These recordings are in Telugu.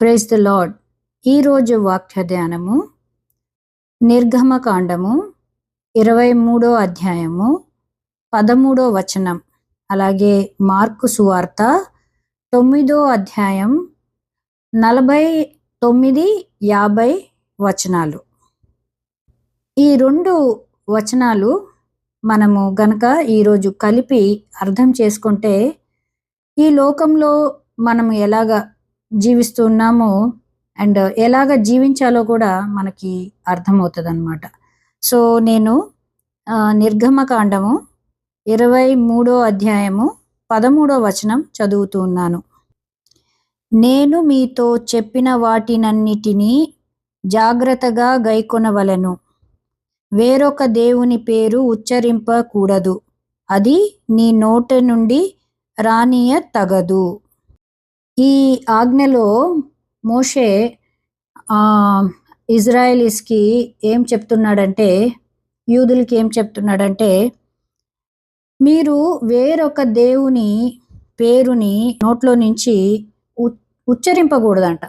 ప్రైజ్ ద లాడ్ ఈరోజు వాక్య ధ్యానము నిర్గమకాండము ఇరవై మూడో అధ్యాయము పదమూడో వచనం అలాగే మార్కు సువార్త తొమ్మిదో అధ్యాయం నలభై తొమ్మిది యాభై వచనాలు. ఈ రెండు వచనాలు మనము గనక ఈరోజు కలిపి అర్థం చేసుకుంటే ఈ లోకంలో మనం ఎలాగ జీవిస్తున్నామో అండ్ ఎలాగ జీవించాలో కూడా మనకి అర్థమవుతుంది అనమాట సో నేను నిర్గమకాండము ఇరవై మూడో అధ్యాయము పదమూడో వచనం చదువుతూ ఉన్నాను. నేను మీతో చెప్పిన వాటినన్నిటినీ జాగ్రత్తగా గైకొనవలెను. వేరొక దేవుని పేరు ఉచ్చరింపకూడదు. అది నీ నోట నుండి రానియ తగదు ఈ ఆజ్ఞలో మోషే ఇజ్రాయలీస్కి ఏం చెప్తున్నాడంటే యూదులకి ఏం చెప్తున్నాడంటే మీరు వేరొక దేవుని పేరుని నోట్లో నుంచి ఉ- ఉచ్చరింపకూడదంట.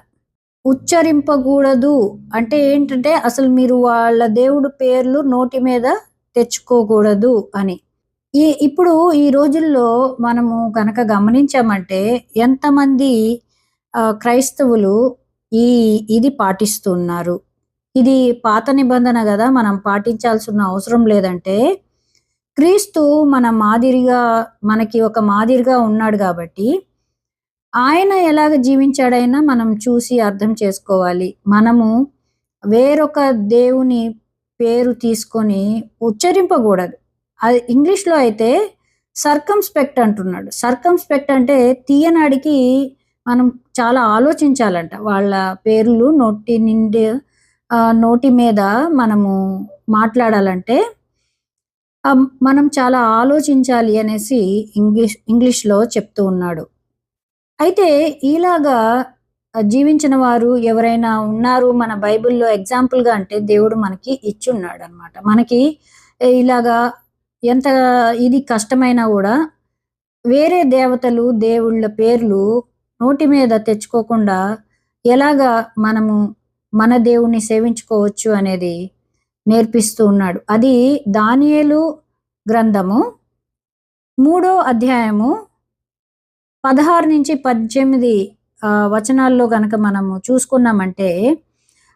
ఉచ్చరింపకూడదు అంటే ఏంటంటే అసలు మీరు వాళ్ళ దేవుడు పేర్లు నోటి మీద తెచ్చుకోకూడదు అని. ఈ ఇప్పుడు ఈ రోజుల్లో మనము గనక గమనించామంటే ఎంతమంది ఆ, క్రైస్తవులు ఈ ఇది పాటిస్తున్నారు. ఇది పాత నిబంధన కదా మనం పాటించాల్సిన అవసరం లేదంటే క్రీస్తు మన మాదిరిగా మనకి ఒక మాదిరిగా ఉన్నాడు కాబట్టి ఆయన ఎలాగ జీవించాడైనా మనం చూసి అర్థం చేసుకోవాలి. మనము వేరొక దేవుని పేరు తీసుకొని ఉచ్చరింపకూడదు. అది ఇంగ్లీష్లో అయితే సర్కంస్పెక్ట్ అంటున్నాడు. సర్కంస్పెక్ట్ అంటే తీయనాడికి మనం చాలా ఆలోచించాలంట. వాళ్ళ పేర్లు నోటి నిండి నోటి మీద మనము మాట్లాడాలంటే మనం చాలా ఆలోచించాలి అనేసి ఇంగ్లీష్ ఇంగ్లీష్లో చెప్తూ ఉన్నాడు. అయితే ఇలాగా జీవించిన వారు ఎవరైనా ఉన్నారు మన బైబిల్లో ఎగ్జాంపుల్గా అంటే దేవుడు మనకి ఇచ్చున్నాడు అనమాట మనకి ఇలాగా ఎంత ఇది కష్టమైనా కూడా వేరే దేవతలు దేవుళ్ళ పేర్లు నోటి మీద తెచ్చుకోకుండా ఎలాగా మనము మన దేవుణ్ణి సేవించుకోవచ్చు అనేది నేర్పిస్తూ ఉన్నాడు. అది దానియేలు గ్రంథము మూడో అధ్యాయము పదహారు నుంచి పద్దెనిమిది వచనాల్లో గనక మనము చూసుకున్నామంటే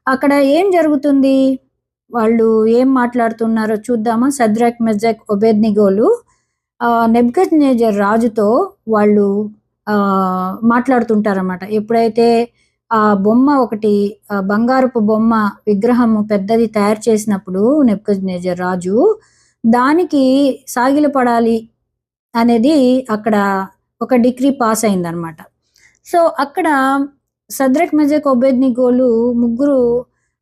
అక్కడ ఏం జరుగుతుంది? వాళ్ళు ఏం మాట్లాడుతున్నారో చూద్దామా. సద్రాక్ మెజక్ ఒబెద్నిగోలు నెబ్గజ్ నేజర్ రాజుతో వాళ్ళు ఆ, మాట్లాడుతుంటారన్నమాట. ఎప్పుడైతే ఆ బొమ్మ ఒకటి బంగారపు బొమ్మ విగ్రహము పెద్దది తయారు చేసినప్పుడు నెబ్గజ్ నేజర్ రాజు దానికి సాగిలపడాలి అనేది అక్కడ ఒక డిగ్రీ పాస్ అయిందనమాట సో అక్కడ సద్రక్ మెజక్ ఒబేద్నిగోలు ముగ్గురు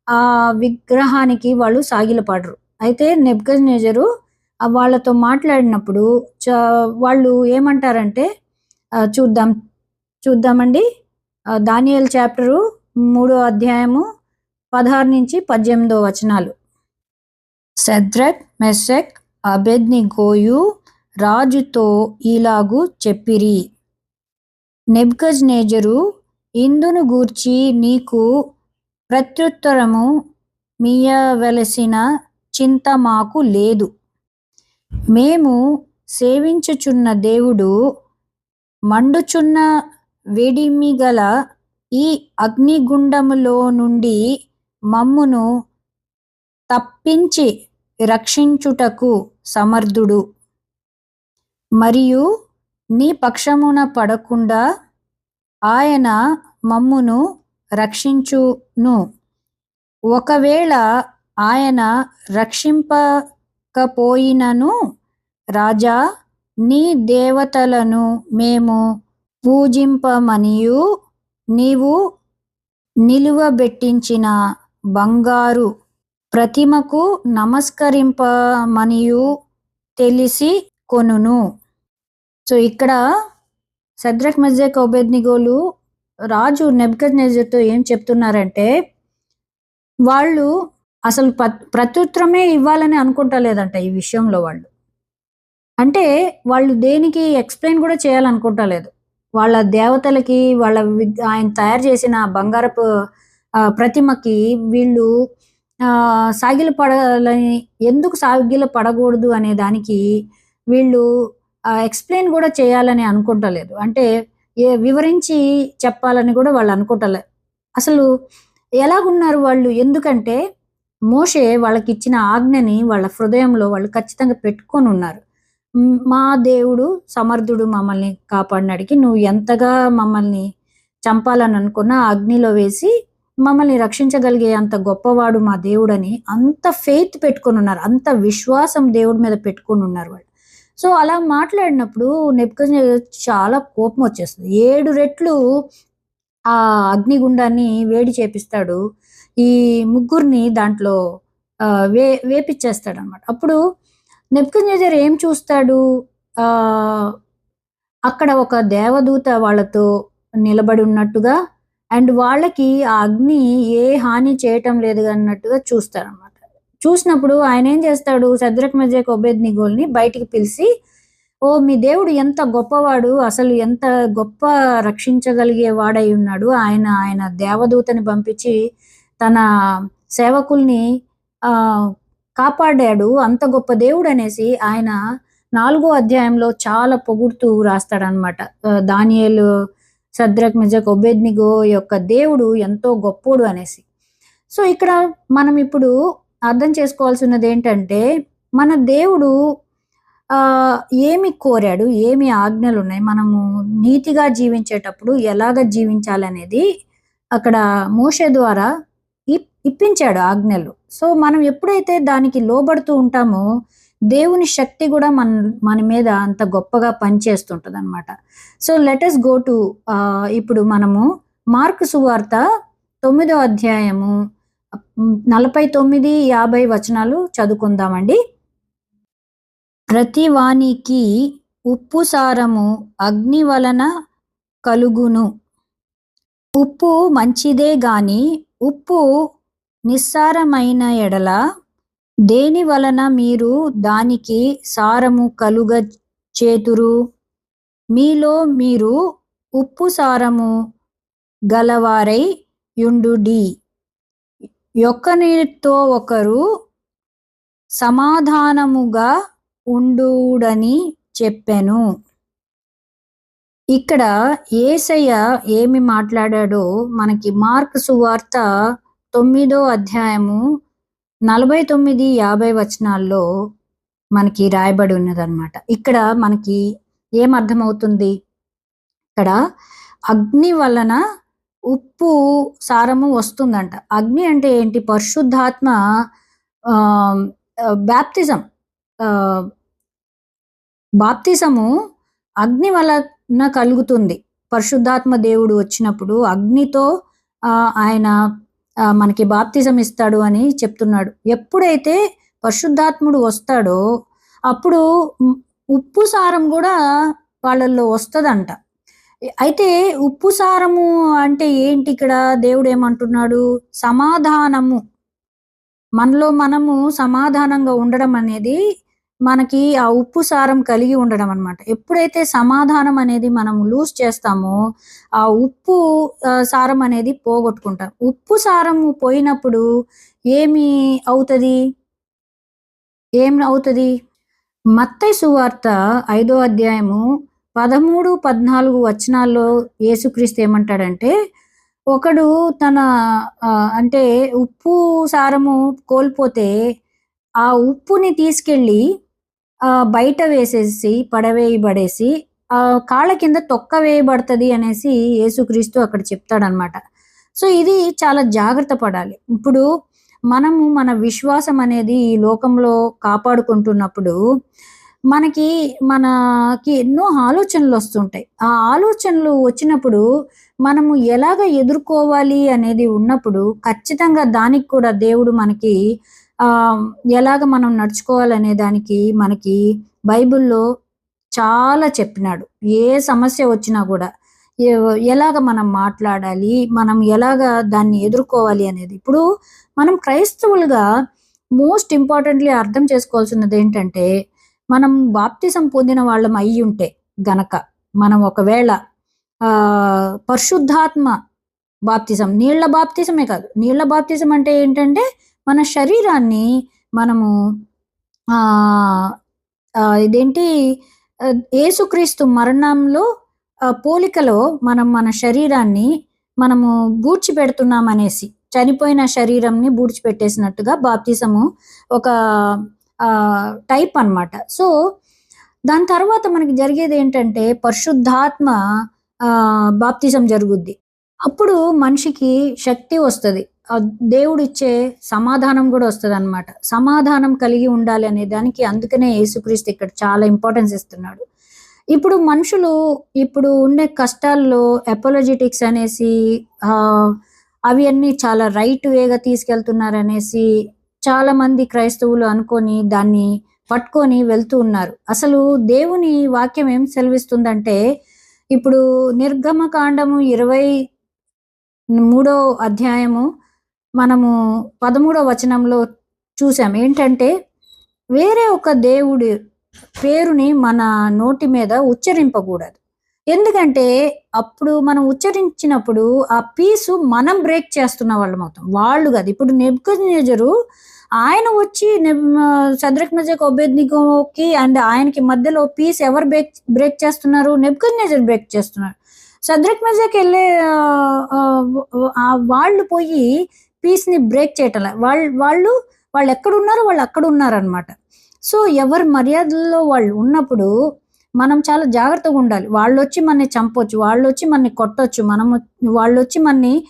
ఆ విగ్రహానికి వాళ్ళు సాగిలపడరు అయితే నెబ్గజ్ నేజరు వాళ్ళతో మాట్లాడినప్పుడు చ- వాళ్ళు ఏమంటారంటే చూద్దాం చూద్దామండి. దానియల్ చాప్టరు మూడో అధ్యాయము పదహారు నుంచి పద్దెనిమిదో వచనాలు. సద్రక్ మెస్సెక్ అబెద్నిగోయు రాజుతో ఇలాగు చెప్పిరి. నెబ్గజ్ నేజరు ఇందును గూర్చి నీకు ప్రత్యుత్తరము మీయవలసిన చింత మాకు లేదు. మేము సేవించుచున్న దేవుడు మండుచున్న వేడిమిగల ఈ అగ్నిగుండములో నుండి మమ్మును తప్పించి రక్షించుటకు సమర్థుడు. మరియు నీ పక్షమున పడకుండా ఆయన మమ్మును రక్షించును. ఒకవేళ ఆయన రక్షింపకపోయినను రాజా నీ దేవతలను మేము పూజింపమనియు నీవు నిలువబెట్టించిన బంగారు ప్రతిమకు నమస్కరింపమనియు తెలిసి కొనును. సో ఇక్కడ సద్రక్ మజక్ ఒబెద్నిగోలు రాజు నెబ్కజ్నెజర్తో ఏం చెప్తున్నారంటే వాళ్ళు అసలు ప- ప్రత్యుత్తరమే ఇవ్వాలని అనుకుంటలేదంట ఈ విషయంలో వాళ్ళు. అంటే వాళ్ళు దేనికి ఎక్స్ప్లెయిన్ కూడా చేయాలనుకుంటలేదు. వాళ్ళ దేవతలకి వాళ్ళ ఆయన తయారు చేసిన బంగారపు ప్రతిమకి వీళ్ళు ఆ, సాగిల పడాలని ఎందుకు సాగిల పడకూడదు అనే దానికి వీళ్ళు ఎక్స్ప్లెయిన్ కూడా చేయాలని అనుకుంటలేదు. అంటే ఏ వివరించి చెప్పాలని కూడా వాళ్ళు అనుకుంటలే. అసలు ఎలాగున్నారు వాళ్ళు? ఎందుకంటే మోషే వాళ్ళకి ఇచ్చిన ఆజ్ఞని వాళ్ళ హృదయంలో వాళ్ళు ఖచ్చితంగా పెట్టుకొని ఉన్నారు మా దేవుడు సమర్థుడు మమ్మల్ని కాపాడినాడికి నువ్వు ఎంతగా మమ్మల్ని చంపాలని అనుకున్నా అగ్నిలో వేసి మమ్మల్ని రక్షించగలిగే అంత గొప్పవాడు మా దేవుడని అంత ఫెయిత్ పెట్టుకొని ఉన్నారు అంత విశ్వాసం దేవుడి మీద పెట్టుకొని ఉన్నారు వాళ్ళు. సో అలా మాట్లాడినప్పుడు నెప్పుకొని చాలా కోపం వచ్చేస్తుంది. ఏడు రెట్లు ఆ అగ్నిగుండాన్ని వేడి చేపిస్తాడు. ఈ ముగ్గురిని దాంట్లో ఆ, వే వేపిచ్చేస్తాడు అనమాట అప్పుడు నెప్పుకొనేజర్ ఏం చూస్తాడు? ఆ అక్కడ ఒక దేవదూత వాళ్ళతో నిలబడి ఉన్నట్టుగా అండ్ వాళ్ళకి ఆ అగ్ని ఏ హాని చేయటం లేదు అన్నట్టుగా చూస్తారనమాట చూసినప్పుడు ఆయన ఏం చేస్తాడు? సద్రక్ మజేక్ ఒబేద్ని గోల్ని బయటికి పిలిచి ఓ మీ దేవుడు ఎంత గొప్పవాడు అసలు ఎంత గొప్ప రక్షించగలిగే వాడై ఉన్నాడు. ఆయన ఆయన దేవదూతని పంపించి తన సేవకుల్ని కాపాడాడు. అంత గొప్ప దేవుడు అనేసి ఆయన నాలుగో అధ్యాయంలో చాలా పొగుడుతూ రాస్తాడనమాట దానియేలు సద్రక్ మిజక్ ఒబేద్నిగో యొక్క దేవుడు ఎంతో గొప్పోడు అనేసి. సో ఇక్కడ మనం ఇప్పుడు అర్థం చేసుకోవాల్సినది ఏంటంటే మన దేవుడు ఏమి కోరాడు ఏమి ఆజ్ఞలు ఉన్నాయి మనము నీతిగా జీవించేటప్పుడు ఎలాగ జీవించాలనేది అక్కడ మోషే ద్వారా ఇప్- ఇప్పించాడు ఆజ్ఞలు. సో మనం ఎప్పుడైతే దానికి లోబడుతూ ఉంటామో దేవుని శక్తి కూడా మన మన మీద అంత గొప్పగా పనిచేస్తుంటుంది అనమాట సో లెటస్ గో టు ఇప్పుడు మనము మార్కు సువార్త తొమ్మిదో అధ్యాయము నలభై తొమ్మిది యాభై వచనాలు చదువుకుందామండి. ప్రతివానికి ఉప్పు సారము అగ్ని వలన కలుగును. ఉప్పు మంచిదే గాని ఉప్పు నిస్సారమైన ఎడల దేని వలన మీరు దానికి సారము కలుగ చేతురు మీలో మీరు ఉప్పు సారము గలవారై యుండుడి. ఒకరితో ఒకరు సమాధానముగా ఉండుడని చెప్పాను. ఇక్కడ ఏసయ్య ఏమి మాట్లాడాడో మనకి మార్క్ సువార్త తొమ్మిదో అధ్యాయము నలభై తొమ్మిది యాభై వచనాల్లో మనకి రాయబడి ఉన్నదన్నమాట. ఇక్కడ మనకి ఏం అర్థమవుతుంది ఇక్కడ అగ్ని వలన ఉప్పు సారము వస్తుందంట. అగ్ని అంటే ఏంటి? పరిశుద్ధాత్మ బ్యాప్తిజం బాప్తిజము అగ్ని వలన కలుగుతుంది. పరిశుద్ధాత్మ దేవుడు వచ్చినప్పుడు అగ్నితో ఆ, ఆయన మనకి బాప్తిజం ఇస్తాడు అని చెప్తున్నాడు. ఎప్పుడైతే పరిశుద్ధాత్ముడు వస్తాడో అప్పుడు ఉప్పు సారం కూడా వాళ్ళల్లో వస్తుందంట. అయితే ఉప్పు సారము అంటే ఏంటి ఇక్కడ? దేవుడు ఏమంటున్నాడు? సమాధానము. మనలో మనము సమాధానంగా ఉండడం అనేది మనకి ఆ ఉప్పు సారం కలిగి ఉండడం అన్నమాట. ఎప్పుడైతే సమాధానం అనేది మనం లూజ్ చేస్తామో ఆ ఉప్పు సారం అనేది పోగొట్టుకుంటాం. ఉప్పు సారము పోయినప్పుడు ఏమి అవుతుంది? ఏం అవుతుంది? మత్తై సువార్త ఐదో అధ్యాయము పదమూడు పద్నాలుగు వచనాల్లో యేసుక్రీస్తు ఏమంటాడంటే ఒకడు తన అంటే ఉప్పు సారము కోల్పోతే ఆ ఉప్పుని తీసుకెళ్ళి ఆ, బయట వేసేసి పడవేయబడేసి ఆ కాళ్ళ కింద తొక్క వేయబడుతుంది అనేసి యేసుక్రీస్తు అక్కడ చెప్తాడనమాట. సో ఇది చాలా జాగ్రత్త పడాలి. ఇప్పుడు మనము మన విశ్వాసం అనేది ఈ లోకంలో కాపాడుకుంటున్నప్పుడు మనకి మనకి ఎన్నో ఆలోచనలు వస్తుంటాయి. ఆ ఆలోచనలు వచ్చినప్పుడు మనము ఎలాగ ఎదుర్కోవాలి అనేది ఉన్నప్పుడు ఖచ్చితంగా దానికి కూడా దేవుడు మనకి ఎలాగ మనం నడుచుకోవాలనే దానికి మనకి బైబిల్లో చాలా చెప్పినాడు. ఏ సమస్య వచ్చినా కూడా ఏ- ఎలాగ మనం మాట్లాడాలి మనం ఎలాగ దాన్ని ఎదుర్కోవాలి అనేది. ఇప్పుడు మనం క్రైస్తవులుగా మోస్ట్ ఇంపార్టెంట్లీ అర్థం చేసుకోవాల్సినది ఏంటంటే మనం బాప్తిసం పొందిన వాళ్ళం అయి ఉంటే గనక మనం ఒకవేళ పరిశుద్ధాత్మ బాప్తిజం నీళ్ళ బాప్తిజమే కాదు. నీళ్ళ బాప్తిజం అంటే ఏంటంటే మన శరీరాన్ని మనము ఇదేంటి ఏసుక్రీస్తు మరణంలో పోలికలో మనం మన శరీరాన్ని మనము బూడ్చిపెడుతున్నామనేసి చనిపోయిన శరీరంని బూడ్చిపెట్టేసినట్టుగా బాప్తిజము ఒక టైప్ అన్నమాట. సో దాని తర్వాత మనకి జరిగేది ఏంటంటే పరిశుద్ధాత్మ ఆ, బాప్తిజం జరుగుద్ది. అప్పుడు మనిషికి శక్తి వస్తుంది. దేవుడిచ్చే సమాధానం కూడా వస్తుంది అనమాట సమాధానం కలిగి ఉండాలి అనే దానికి అందుకనే యేసుక్రీస్తు ఇక్కడ చాలా ఇంపార్టెన్స్ ఇస్తున్నాడు. ఇప్పుడు మనుషులు ఇప్పుడు ఉండే కష్టాల్లో ఎపోలజెటిక్స్ అనేసి అవి అన్ని చాలా రైట్ వేగా తీసుకెళ్తున్నారు అనేసి చాలా మంది క్రైస్తవులు అనుకొని దాన్ని పట్టుకొని వెళ్తూ ఉన్నారు. అసలు దేవుని వాక్యం ఏం సెలవిస్తుందంటే ఇప్పుడు నిర్గమకాండము ఇరవై మూడో అధ్యాయము మనము పదమూడో వచనంలో చూసాం. ఏంటంటే వేరే ఒక దేవుడి పేరుని మన నోటి మీద ఉచ్చరింపకూడదు. ఎందుకంటే అప్పుడు మనం ఉచ్చరించినప్పుడు ఆ పీసు మనం బ్రేక్ చేస్తున్న వాళ్ళం అవుతాం వాళ్ళు కాదు. ఇప్పుడు నెబ్కజరు ఆయన వచ్చి సద్రక్ మెజక్ ఒబేద్నికోకి అండ్ ఆయనకి మధ్యలో పీస్ ఎవరు బ్రేక్ బ్రేక్ చేస్తున్నారు? నెబ్కజర్ బ్రేక్ చేస్తున్నారు. సద్రక్ మెజక్ వెళ్ళే వాళ్ళు పోయి పీస్ని బ్రేక్ చేయటం వాళ్ళు వాళ్ళు వాళ్ళు ఎక్కడున్నారో వాళ్ళు అక్కడ ఉన్నారనమాట సో ఎవరి మర్యాదల్లో వాళ్ళు ఉన్నప్పుడు మనం చాలా జాగ్రత్తగా ఉండాలి. వాళ్ళు వచ్చి మనని చంపొచ్చు వాళ్ళు వచ్చి మనని కొట్టొచ్చు మనం వాళ్ళు వచ్చి మనని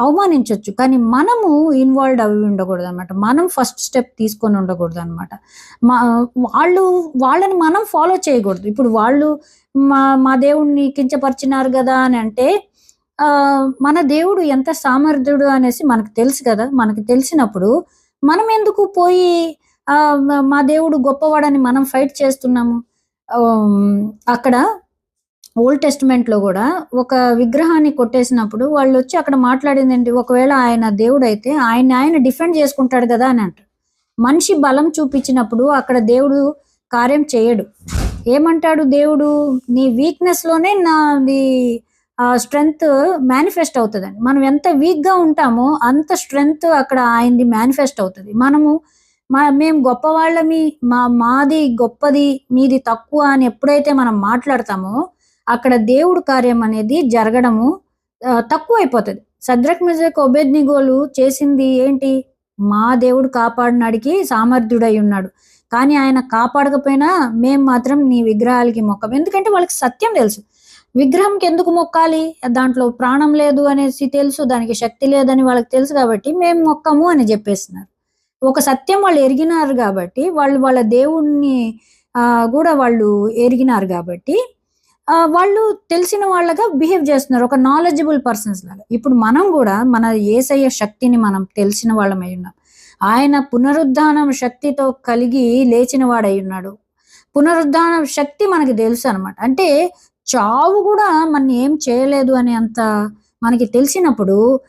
అవమానించవచ్చు కానీ మనము ఇన్వాల్వ్ అవి ఉండకూడదు అనమాట మనం ఫస్ట్ స్టెప్ తీసుకొని ఉండకూడదు అనమాట మా వాళ్ళు వాళ్ళని మనం ఫాలో చేయకూడదు. ఇప్పుడు వాళ్ళు మా మా దేవుణ్ణి కించపరిచినారు కదా అని అంటే మన దేవుడు ఎంత సామర్థ్యుడు అనేసి మనకు తెలుసు కదా. మనకు తెలిసినప్పుడు మనం ఎందుకు పోయి మా- దేవుడు గొప్పవాడని మనం ఫైట్ చేస్తున్నాము? అక్కడ ఓల్డ్ టెస్ట్మెంట్లో కూడా ఒక విగ్రహాన్ని కొట్టేసినప్పుడు వాళ్ళు వచ్చి అక్కడ మాట్లాడింది ఏంటి? ఒకవేళ ఆయన దేవుడు అయితే ఆయన ఆయన డిఫెండ్ చేసుకుంటాడు కదా అని అంటారు. మనిషి బలం చూపించినప్పుడు అక్కడ దేవుడు కార్యం చేయడు. ఏమంటాడు దేవుడు? నీ వీక్నెస్లోనే నాది స్ట్రెంగ్త్ మేనిఫెస్ట్ అవుతుందండి మనం ఎంత వీక్గా ఉంటామో అంత స్ట్రెంగ్త్ అక్కడ ఆయనది మేనిఫెస్ట్ అవుతుంది. మనము మా మేము గొప్పవాళ్ళమి మా మాది గొప్పది మీది తక్కువ అని ఎప్పుడైతే మనం మాట్లాడతామో అక్కడ దేవుడు కార్యం అనేది జరగడము తక్కువైపోతుంది. సద్రక్ మిజక్ ఒబెద్నిగోలు చేసింది ఏంటి? మా దేవుడు కాపాడినాడికి సామర్థ్యుడై ఉన్నాడు. కానీ ఆయన కాపాడకపోయినా మేము మాత్రం నీ విగ్రహాలకి మొక్కం. ఎందుకంటే వాళ్ళకి సత్యం తెలుసు. విగ్రహంకి ఎందుకు మొక్కాలి? దాంట్లో ప్రాణం లేదు అనేసి తెలుసు దానికి శక్తి లేదని వాళ్ళకి తెలుసు కాబట్టి మేము మొక్కము అని చెప్పేస్తున్నారు. ఒక సత్యం వాళ్ళు ఎరిగినారు కాబట్టి వాళ్ళు వాళ్ళ దేవుణ్ణి కూడా వాళ్ళు ఎరిగినారు కాబట్టి వాళ్ళు తెలిసిన వాళ్ళగా బిహేవ్ చేస్తున్నారు ఒక నాలెడ్జబుల్ పర్సన్స్ లాగా. ఇప్పుడు మనం కూడా మన ఏసయ్య శక్తిని మనం తెలిసిన వాళ్ళమై ఉన్నాం. ఆయన పునరుద్ధానం శక్తితో కలిగి లేచిన వాడై ఉన్నాడు. పునరుద్ధానం శక్తి మనకి తెలుసు అనమాట అంటే చావు కూడా మన ఏం చేయలేదు అనే అంత మనకి తెలిసినప్పుడు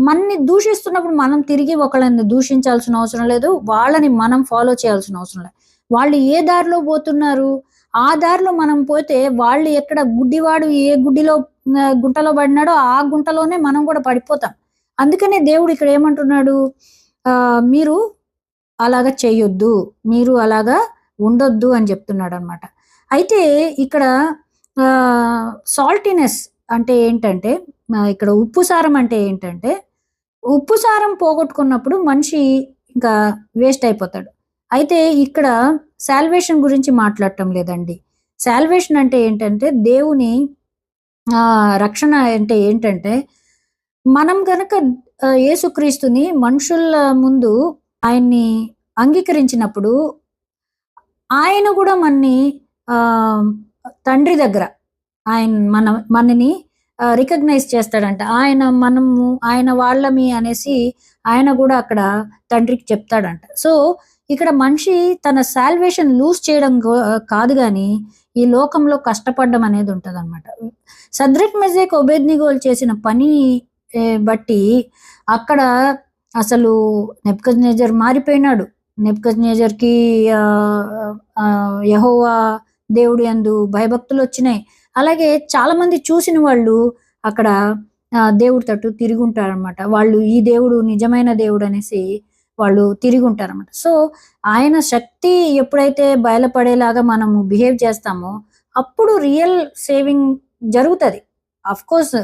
మనని దూషిస్తున్నప్పుడు మనం తిరిగి ఒకళ్ళని దూషించాల్సిన అవసరం లేదు వాళ్ళని మనం ఫాలో చేయాల్సిన అవసరం లేదు. వాళ్ళు ఏ దారిలో పోతున్నారు? ఆ దారిలో మనం పోతే వాళ్ళు ఎక్కడ గుడ్డివాడు ఏ గుడ్డిలో గుంటలో పడినాడో ఆ గుంటలోనే మనం కూడా పడిపోతాం. అందుకనే దేవుడు ఇక్కడ ఏమంటున్నాడు? మీరు అలాగా చేయొద్దు మీరు అలాగా ఉండొద్దు అని చెప్తున్నాడు అనమాట అయితే ఇక్కడ సాల్టీనెస్ అంటే ఏంటంటే ఇక్కడ ఉప్పు సారం అంటే ఏంటంటే ఉప్పు సారం పోగొట్టుకున్నప్పుడు మనిషి ఇంకా వేస్ట్ అయిపోతాడు. అయితే ఇక్కడ శాల్వేషన్ గురించి మాట్లాడటం లేదండి. శాల్వేషన్ అంటే ఏంటంటే దేవుని ఆ, రక్షణ అంటే ఏంటంటే మనం కనుక యేసుక్రీస్తుని మనుషుల ముందు ఆయన్ని అంగీకరించినప్పుడు ఆయన కూడా మనని ఆ, తండ్రి దగ్గర ఆయన మన మనని రికగ్నైజ్ చేస్తాడంట. ఆయన మనము ఆయన వాళ్ళమి అనేసి ఆయన కూడా అక్కడ తండ్రికి చెప్తాడంట. సో ఇక్కడ మనిషి తన సాల్వేషన్ లూజ్ చేయడం కాదు కానీ ఈ లోకంలో కష్టపడడం అనేది ఉంటుంది అనమాట సద్రిక్ మెజేక్ ఒబేద్నిగోల్ చేసిన పని బట్టి అక్కడ అసలు నెప్కజ్ నేజర్ మారిపోయినాడు నెప్కజ్ నేజర్కి యహోవా దేవుడి అందు భయభక్తులు వచ్చినాయి. అలాగే చాలా మంది చూసిన వాళ్ళు అక్కడ దేవుడి తట్టు తిరిగి ఉంటారనమాట వాళ్ళు ఈ దేవుడు నిజమైన దేవుడు అనేసి వాళ్ళు తిరిగి ఉంటారన్నమాట. సో ఆయన శక్తి ఎప్పుడైతే బయలుపడేలాగా మనము బిహేవ్ చేస్తామో అప్పుడు రియల్ సేవింగ్ జరుగుతుంది. అఫ్ కోర్స్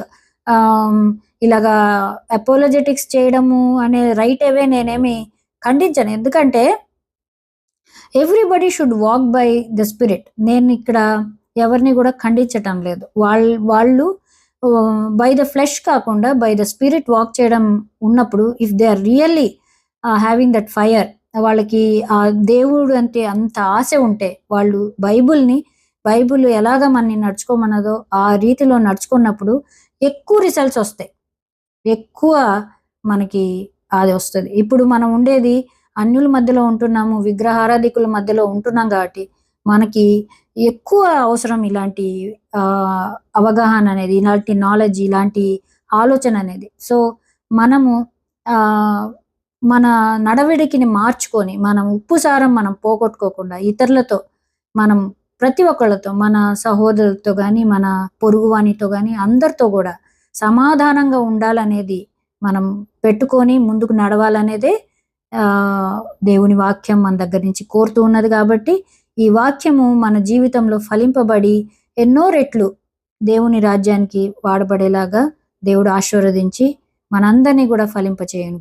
ఇలాగా అపోలజెటిక్స్ చేయడము అనే రైట్ అవే నేనేమి ఖండించను. ఎందుకంటే everybody should walk by the spirit నేను ఇక్కడ ఎవరిని కూడా ఖండించటం లేదు. వాళ్ళ వాళ్ళు బై ద ఫ్లెష్ కాకుండా బై ద స్పిరిట్ వాక్ చేయడం ఉన్నప్పుడు if they are really having that fire వాళ్ళకి ఆ దేవుడు అంటే అంత ఆశ ఉంటే వాళ్ళు బైబుల్ని బైబుల్ ఎలాగ మనని నడుచుకోమన్నదో ఆ రీతిలో నడుచుకున్నప్పుడు ఎక్కువ రిజల్ట్స్ వస్తాయి. ఎక్కువ మనకి అది వస్తుంది. ఇప్పుడు మనం ఉండేది అన్యుల మధ్యలో ఉంటున్నాము విగ్రహారాధికుల మధ్యలో ఉంటున్నాం కాబట్టి మనకి ఎక్కువ అవసరం ఇలాంటి అవగాహన అనేది ఇలాంటి నాలెడ్జ్ ఇలాంటి ఆలోచన అనేది. సో మనము మన నడవడికిని మార్చుకొని మనం ఉప్పు సారం మనం పోగొట్టుకోకుండా ఇతరులతో మనం ప్రతి ఒక్కళ్ళతో మన సహోదరులతో కానీ మన పొరుగువానితో కానీ అందరితో కూడా సమాధానంగా ఉండాలనేది మనం పెట్టుకొని ముందుకు నడవాలనేదే దేవుని వాక్యం మన దగ్గర నుంచి కోరుతూ ఉన్నది కాబట్టి ఈ వాక్యము మన జీవితంలో ఫలింపబడి ఎన్నో రెట్లు దేవుని రాజ్యానికి వాడబడేలాగా దేవుడు ఆశీర్వదించి మనందరినీ కూడా ఫలింపచేయను